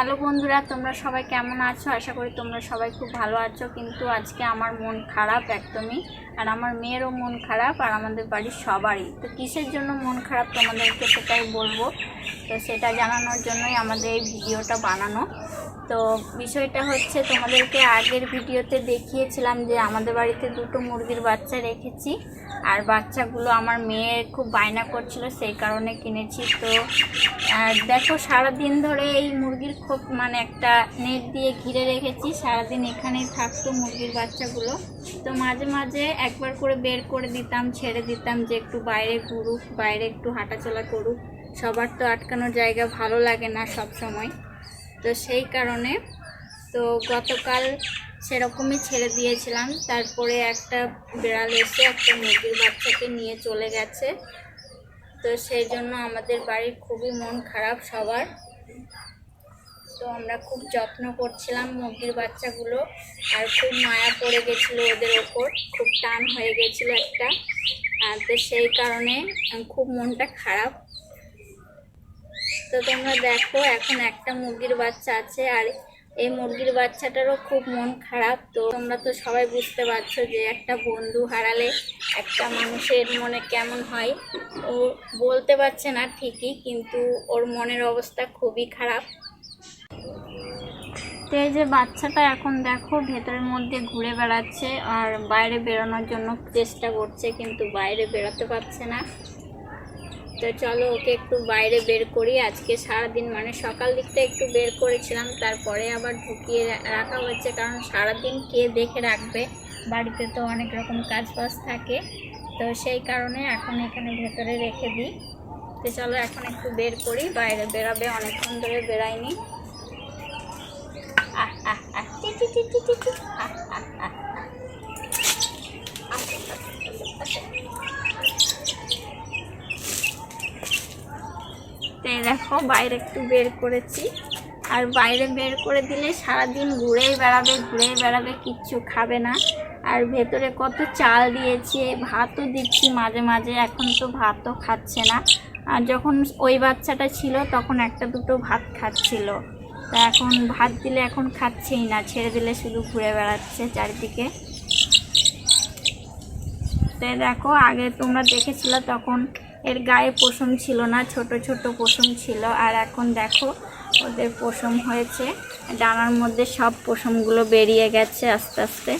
Hello বন্ধুরা, তোমরা সবাই কেমন আছো? আশা করি তোমরা সবাই খুব ভালো আছো। কিন্তু আজকে আমার মন খারাপ একদমই, আর আমার মেয়েরও মন খারাপ, আর আমাদের বাড়ির সবারই। তো কিসের জন্য মন খারাপ তোমাদেরকে সেটাই বলব? তো সেটা জানানোর জন্যই আমাদের এই ভিডিওটা বানানো। তো বিষয়টা হচ্ছে তোমাদেরকে আগের ভিডিওতে দেখিয়েছিলাম যে আমাদের বাড়িতে দুটো মুরগির বাচ্চা রেখেছি। আর বাচ্চাগুলো আমার মেয়ে খুব বায়না করছিল, সেই কারণে কিনেছি। তো দেখো সারাদিন ধরে এই মুরগির খুব মানে একটা নেট দিয়ে ঘিরে রেখেছি। সারাদিন এখানেই থাকতো মুরগির বাচ্চাগুলো। তো মাঝে মাঝে একবার করে বের করে দিতাম, ছেড়ে দিতাম যে একটু বাইরে ঘুরুক, বাইরে একটু হাঁটাচলা করুক। সবার তো আটকানোর জায়গা ভালো লাগে না সব সময় তো সেই কারণে তো গতকাল সেরকমই ছেড়ে দিয়েছিলাম। তারপরে একটা বিড়াল এসে একটা মুরগির বাচ্চাকে নিয়ে চলে গেছে। তো সেই জন্য আমাদের বাড়ির খুবই মন খারাপ সবার। তো আমরা খুব যত্ন করছিলাম মুরগির বাচ্চাগুলো আর খুব মায়া পড়ে গেছিল ওদের ওপর। খুব টান হয়ে গেছিল একটা। তো সেই কারণে খুব মনটা খারাপ। তো তোমরা দেখো, এখন একটা মুরগির বাচ্চা আছে আর এই মুরগির বাচ্চাটারও খুব মন খারাপ। তো তোমরা তো সবাই বুঝতে পারছ যে একটা বন্ধু হারালে একটা মানুষের মনে কেমন হয়। ও বলতে পারছে না ঠিকই, কিন্তু ওর মনের অবস্থা খুবই খারাপ। তো এই যে বাচ্চাটা এখন দেখো, ভেতরের মধ্যে ঘুরে বেড়াচ্ছে আর বাইরে বেরোনোর জন্য চেষ্টা করছে, কিন্তু বাইরে বেরোতে পারছে না। তো চলো ওকে একটু বাইরে বের করি। আজকে সারাদিন মানে সকাল দিকটা একটু বের করেছিলাম তারপরে আবার ঢুকিয়ে রাখা হয়েছে কারণ সারাদিন কে দেখে রাখবে? বাড়িতে তো অনেক রকম কাজ বাজ থাকে তো সেই কারণে এখন এখানে ভেতরে রেখে দিই। তো চলো এখন একটু বের করি বাইরে বেরাবে অনেকক্ষণ ধরে বেরায়নি আহ আহ টি, আহ আহ আহ আহ। আসে, আসে, আসে, আসে। তো এই দেখো, বাইরে একটু বের করেছি। আর বাইরে বের করে দিলে সারাদিন ঘুরেই বেড়াবে ঘুরেই বেড়াবে, কিচ্ছু খাবে না। আর ভেতরে কত চাল দিয়েছে, ভাতও দিচ্ছি মাঝে মাঝে, এখন তো ভাতও খাচ্ছে না। আর যখন ওই বাচ্চাটা ছিল, তখন একটা দুটো ভাত খাচ্ছিল। তা এখন ভাত দিলে এখন খাচ্ছেই না, ছেড়ে দিলে শুধু ঘুরে বেড়াচ্ছে চারিদিকে। তো দেখো, আগে তোমরা দেখেছিলে তখন এর গায়ে পশম ছিল না, ছোট ছোট পশম ছিল। আর এখন দেখো, ওদের পশম হয়েছে। ডানার মধ্যে সব পশমগুলো বেরিয়ে গেছে আস্তে আস্তে।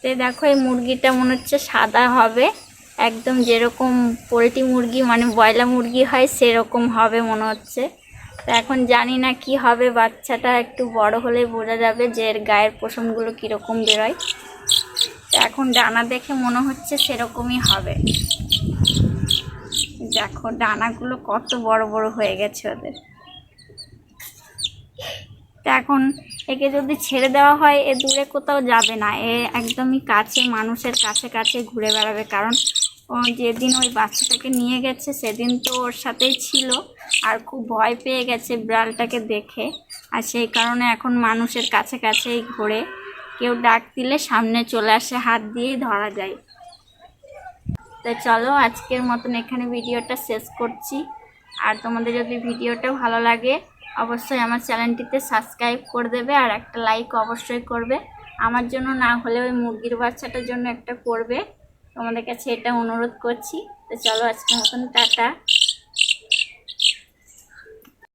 তো দেখো, এই মুরগিটা মনে হচ্ছে সাদা হবে। একদম যেরকম পোলট্রি মুরগি মানে বয়লা মুরগি হয়, সেরকম হবে মনে হচ্ছে। তো এখন জানি না কি হবে, বাচ্চাটা একটু বড় হলে বোঝা যাবে যে এর গায়ের পশমগুলো কীরকম বেরোয়। তো এখন ডানা দেখে মনে হচ্ছে সেরকমই হবে। দেখো, ডানাগুলো কত বড় বড় হয়ে গেছে ওদের। তো এখন একে যদি ছেড়ে দেওয়া হয়, এ দূরে কোথাও যাবে না। এ একদমই কাছে, মানুষের কাছে কাছে ঘুরে বেড়াবে। কারণ ও যেদিন ওই বাচ্চাটাকে নিয়ে গেছে, সেদিন তো ওর সাথেই ছিল। আর খুব ভয় পেয়ে গেছে বিড়ালটাকে দেখে। আর সেই কারণে এখন মানুষের কাছে কাছেই ঘোরে। কেউ ডাক দিলে সামনে চলে আসে, হাত দিয়েই ধরা যায়। তো চলো আজকের মতন এখানে ভিডিওটা শেষ করছি। আর তোমাদের যদি ভিডিওটা ভালো লাগে, অবশ্যই আমার চ্যানেলটিতে সাবস্ক্রাইব করে দেবে আর একটা লাইক অবশ্যই করবে। আমার জন্য না হলে ওই মুরগির বাচ্চাটার জন্য একটা করবে। তোমাদের কাছে এটা অনুরোধ করছি। তো চলো আজকের মতন টাটা।